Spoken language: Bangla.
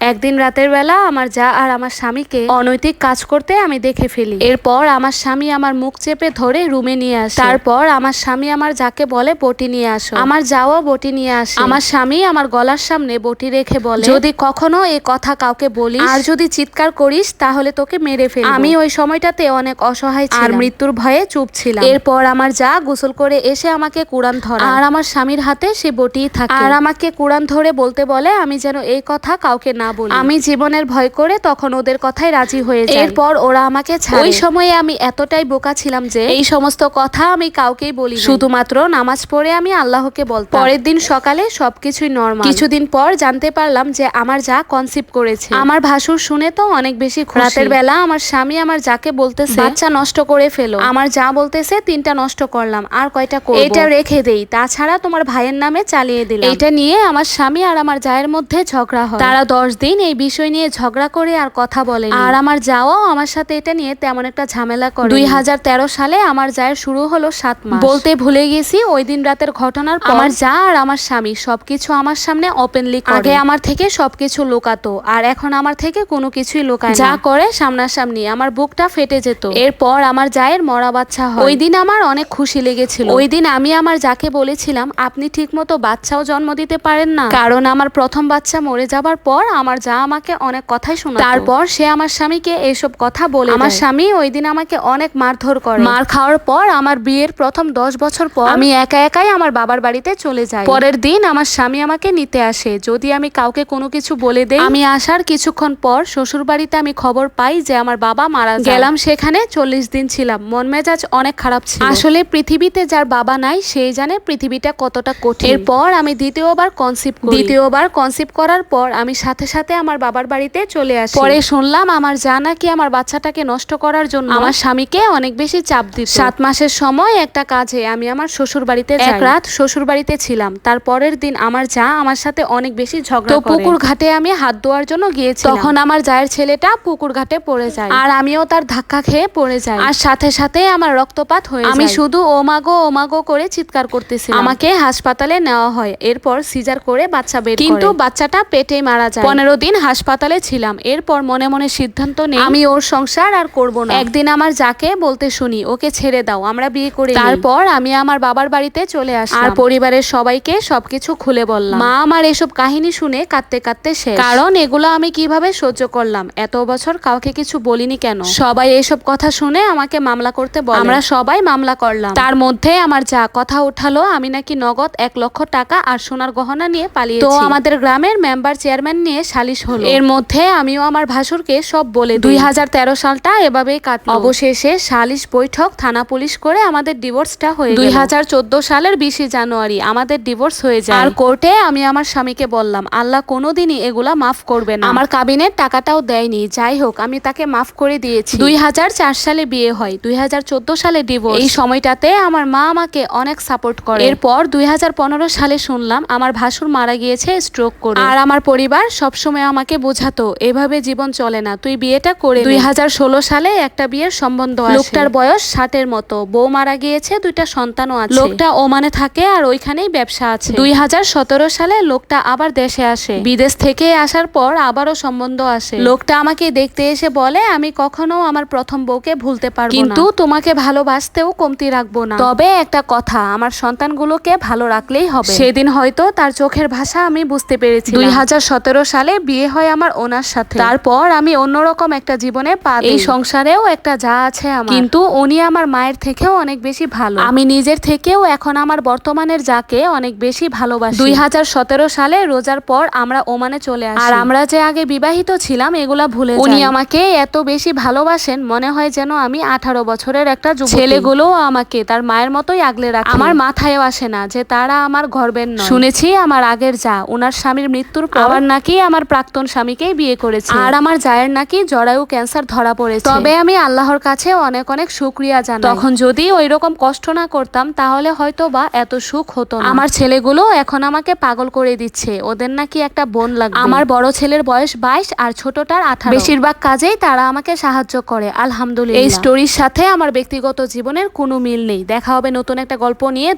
একদিন রাতের বেলা আমার যা আর আমার স্বামীকে অনৈতিক কাজ করতে আমি দেখে ফেলি। এরপর আমার স্বামী আমার মুখ চেপে ধরে রুমে নিয়ে আসে। তারপর আমার স্বামী আমার যাকে বলে বটি নিয়ে আসো। আমার যাও বটি নিয়ে আসে। আমার স্বামী আমার গলার সামনে বটি রেখে বলে যদি কখনো এই কথা কাউকে বলিস আর যদি চিৎকার করিস তাহলে তোকে মেরে ফেলব। আমি ওই সময়টাতে অনেক অসহায় আর মৃত্যুর ভয়ে চুপ ছিলাম। এরপর আমার যা গোসল করে এসে আমাকে কুরআন ধরা আর আমার স্বামীর হাতে সে বটি থাকে। আর আমাকে কুরআন ধরে বলতে বলে আমি যেন এই কথা কাউকে না বলি। আমি জীবনের ভয় করে তখন ওদের কথায় রাজি হয়ে যাই। এরপর ওরা আমাকে ছাড়ে। ওই সময়ে আমি এতটাই বোকা ছিলাম যে এই সমস্ত কথা আমি কাউকেই বলি। শুধুমাত্র নামাজ পড়ে আমি আল্লাহকে বলতাম। পরের দিন সকালে সবকিছুই নরমাল কিছুদিন পর জানতে পারলাম যে আমার যা কনসিভ করেছে। আমার ভাসুর শুনে তো অনেক বেশি খুশি। রাতের বেলা আমার স্বামী আমার যাকে বলতেছে বাচ্চা নষ্ট করে ফেলো। আমার যা বলতেছে তিনটা নষ্ট করলাম আর কয়টা করব? এটা রেখে দেই। তাছাড়া তোমার ভাইয়ের নামে চালিয়ে দিলাম। এটা নিয়ে আমার স্বামী আর আমার জায়ের মধ্যে ঝগড়া হয়। তারা দশ দিন এই বিষয় নিয়ে ঝগড়া করে আর কথা বলে আর আমার যাও আমার সাথে এটা নিয়ে তেমন একটা ঝামেলা করে দুই হাজার তেরো সালে আমার জায়ের শুরু হলো সাত মাস। বলতে ভুলে গেছি ওই দিন রাতের ঘটনার পর আমার যা আর আমার স্বামী সবকিছু আমার সামনে ওপেনলি আগে আমার থেকে সবকিছু লুকাতো আর এখন আমার থেকে কোনো কিছুই লুকায় যা করে সামনাসামনি আমার বুকটা ফেটে যেত। এরপর আমার জায়ের মরা বাচ্চা হয়। ওই দিন আমার অনেক খুশি লেগেছিল। ওই দিন আমি আমার যাকে বলেছিলাম আপনি ঠিকমতো বাচ্চাও জন্ম দিতে পারেন না। কারণ আমার প্রথম বাচ্চা মরে যাবার পর আমার যা আমাকে অনেক কথাই শোনা তারপর সে আমার স্বামীকে এইসব কথা বলে আমার স্বামী ওই দিন আমাকে অনেক মারধর করে। মার খাওয়ার পর আমার বিয়ের প্রথম দশ বছর পর আমি একা একাই আমার বাবার বাড়িতে চলে যাই। পরের দিন আমার স্বামী আমাকে নিতে আসে। যদি আমি কাউকে কোনো কিছু বলে দেই আমি আসার কিছুক্ষণ পর শ্বশুর বাড়িতে আমি খবর পাই যে আমার বাবা মারা গেলাম সেখানে চল্লিশ দিন ছিলাম। মন মেজাজ অনেক খারাপ ছিল। আসলে পৃথিবীতে যার বাবা নাই সেই জানে পৃথিবীটা কতটা কঠিন। এরপর আমি দ্বিতীয়বার কনসিভ দ্বিতীয়বার কনসিভ করার পর আমি সাথে সাথে আমার বাবার বাড়িতে চলে আসি। পরে শুনলাম আমার যা নাকি আমার বাচ্চাটাকে নষ্ট করার জন্য আমার স্বামীকে অনেক বেশি চাপ দিত। সাত মাসের সময় একটা কাজে আমি আমার শ্বশুর বাড়িতে এক রাত শ্বশুর বাড়িতে ছিলাম। তার পরের দিন আমার যা আমার সাথে অনেক বেশি ঝগড়া তো পুকুর ঘাটে আমি হাত ধোয়ার জন্য গিয়েছি তখন আমার জায়ের ছেলেটা পুকুর ঘাটে পড়ে যায়। আর আমিও তার ধাক্কা খেয়ে পড়ে যাই। আর সাথে সাথে আমার রক্তপাত হয়ে আমি শুধু ওমাগো ওমাগো করে চিৎকার করতেছি আমাকে হাসপাতালে নেওয়া হয়। এরপর সিজার করে বাচ্চা বের কিন্তু বাচ্চাটা পেটে মারা যায়। পনেরো দিন হাসপাতালে ছিলাম। এরপর মনে মনে সিদ্ধান্ত নেই। আমি ওর সংসার আর করব না। একদিন আমার যাকে বলতে শুনি ওকে ছেড়ে দাও আমরা বিয়ে করে তারপর আমি আমার বাবার বাড়িতে চলে আসি আর পরিবারের সবাইকে সবকিছু খুলে বললাম। মা আমার এসব কাহিনী শুনে কাঁদতে কাঁদতে শেষ। কারণ এগুলো আমি কীভাবে সহ্য করলাম? এত বছর কাউকে কিছু বলিনি কেন? সবাই এসব কথা শুনে আমাকে মামলা করতে বলে। আমরা সবাই মামলা করলাম। তার মধ্যে আমার যা কথা উঠালো আমি নাকি নগদ এক লক্ষ টাকা আর সোনার গহনা নিয়ে পালিয়ে তো আমাদের গ্রামের মেম্বার চেয়ারম্যান নিয়ে সালিশ হলো। এর মধ্যে আমিও আমার ভাসুরকে সব বলে দুই। হাজার তেরো সালটা এভাবেই কাটলো। অবশেষে সালিশ বৈঠক থানা পুলিশ করে আমাদের ডিভোর্সটা হয়ে দুই হাজার চোদ্দ সালের বিশে জানুয়ারি আমাদের ডিভোর্স হয়ে যায়। আর কোর্টে আমি আমার স্বামীকে বললাম আল্লাহ কোনোদিনই এগুলা মাফ করবে না। আমার কাবিনের টাকাটাও দেয়নি। যাই হোক আমি তাকে মাফ করে দিয়েছি। দুই হাজার চার সালে বিয়ে হয় দুই হাজার চোদ্দ সালে ডিভোর্স। এই সময়টাতে আমার মা আমাকে অনেক সাপোর্ট করে। এরপর দুই হাজার পনেরো সালে শুনলাম আমার ভাসুর মারা গিয়েছে স্ট্রোক করে। আর আমার পরিবার সবসময় আমাকে বোঝাতো এভাবে জীবন চলে না তুই বিয়েটা করে দুই হাজার ষোলো সালে একটা বিয়ের সম্বন্ধ লোকটার বয়স ষাটের মতো বউ মারা গিয়েছে দুইটা সন্তানও আছে। লোকটা ওমানে থাকে আর ওইখানেই ব্যবসা আছে। দুই হাজার সতেরো সালে লোকটা আবার দেশে আসে। বিদেশ থেকে আসার পর আবারও সম্বন্ধ আসে। লোকটা আমাকে দেখতে এসে বলে আমি কখনো আমার প্রথম বউকে ভুলতে পারব কিন্তু তোমাকে ভালোবাসতেও কমতি রাখব না। তবে একটা কথা আমার সন্তানগুলোকে ভালো রাখলেই হবে। সেদিন হয়তো তার চোখের ভাষা আমি বুঝতে পেরেছি দুই হাজার সতেরো সালে বিয়ে হয় আমার ওনার সাথে। তারপর আমি অন্যরকম একটা জীবনে পা এই সংসারেও একটা যা আছে আমার। কিন্তু উনি আমার মায়ের থেকেও অনেক বেশি ভালো। আমি নিজের থেকেও এখন আমার বর্তমানের যাকে অনেক বেশি ভালোবাসি। দুই হাজার সতেরো সালে রোজার পর আমরা ওমানে চলে আসি। আর আমরা যে আগে বিবাহিত ছিলাম এগুলা ভুলে উনি আমাকে এত বেশি ভালোবাসেন মনে হয় যেন আমি আঠারো বছরের একটা ছেলেগুলো আমাকে তার মায়ের মতোই আগলে রাখে। আমার মাথায়ও আসে না যে তারা আমার ঘরবেন শুনেছি আমার আগের যা ওনার স্বামীর মৃত্যুর পর। আবার নাকি আমার প্রাক্তন স্বামীকেই বিয়ে করেছে। আর আমার জায়ের নাকি জরায়ু ক্যান্সার ধরা পড়েছে। তবে আমি আল্লাহর কাছে অনেক অনেক শুক্রিয়া জানাই। তখন যদি ওই রকম কষ্ট না করতাম তাহলে হয়তো বা এত সুখ হতো না। আমার ছেলেগুলো এখন আমাকে পাগল করে দিচ্ছে। ওদের নাকি একটা বোন লাগবে। আমার বড় ছেলের বয়স বাইশ আর ছোটটার আঠারো। বেশিরভাগ কাজেই তারা আমাকে সাহায্য করে আলহামদুলিল্লাহ। এই স্টোরির সাথে আমার ব্যক্তিগত জীবনের কোনো মিল নেই। দেখা হবে নতুন একটা গল্প নিয়ে।